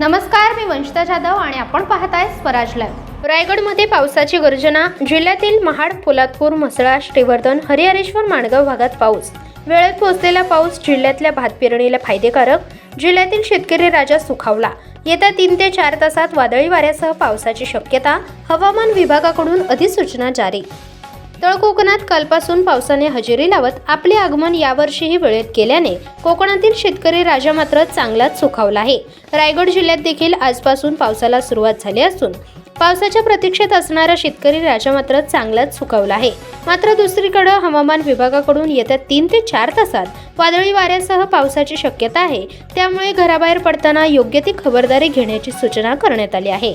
नमस्कार मी वंशिता जाधव आणि आपण पाहताय स्वराज लाईव्ह. रायगडमध्ये पावसाची गर्जना जिल्ह्यातील महाड पोलादपूर म्हसळा श्रीवर्धन हरिहरेश्वर माणगाव भागात पाऊस. वेळेत पोहोचलेला पाऊस जिल्ह्यातल्या भात पेरणीला फायदेकारक जिल्ह्यातील शेतकरी राजा सुखावला. येत्या तीन ते चार तासात वादळी वाऱ्यासह पावसाची शक्यता हवामान विभागाकडून अधिसूचना जारी. तळ कोकणात कालपासून पावसाने हजेरी लावत आपले आगमन यावर्षीही वेळेत केल्याने कोकणातील शेतकरी राजा मात्र चांगलाच सुखावला आहे. रायगड जिल्ह्यात देखील आजपासून पावसाला सुरुवात झाली असून पावसाच्या प्रतीक्षेत असणारा शेतकरी राजा मात्र चांगलाच सुखावला आहे. मात्र दुसरीकडे हवामान विभागाकडून येत्या तीन ते चार तासात वादळी वाऱ्यासह पावसाची शक्यता आहे. त्यामुळे घराबाहेर पडताना योग्य ती खबरदारी घेण्याची सूचना करण्यात आली आहे.